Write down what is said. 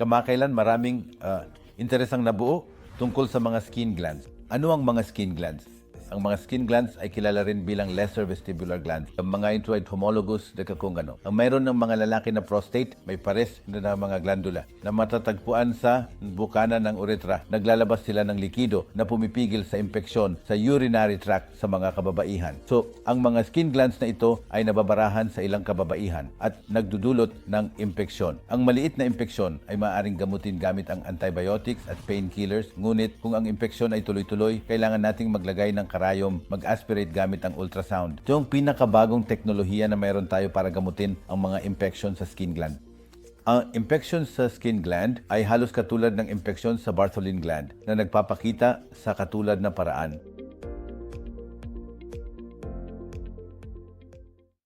kamakailan maraming uh, interesang nabuo tungkol sa mga skin glands. Ano ang mga skin glands? Ang mga skin glands ay kilala rin bilang lesser vestibular glands. Ang mga ito ay homologous decacungano. Ang mayroon ng mga lalaki na prostate, may pares na mga glandula na matatagpuan sa bukana ng uretra. Naglalabas sila ng likido na pumipigil sa impeksyon sa urinary tract sa mga kababaihan. So, ang mga skin glands na ito ay nababarahan sa ilang kababaihan at nagdudulot ng impeksyon. Ang maliit na impeksyon ay maaaring gamutin gamit ang antibiotics at painkillers. Ngunit kung ang impeksyon ay tuloy-tuloy, kailangan nating maglagay ng karayom, mag-aspirate gamit ang ultrasound. Ito ang pinakabagong teknolohiya na mayroon tayo para gamutin ang mga impeksyon sa skin gland. Ang infection sa skin gland ay halos katulad ng infeksyon sa Bartholin gland na nagpapakita sa katulad na paraan.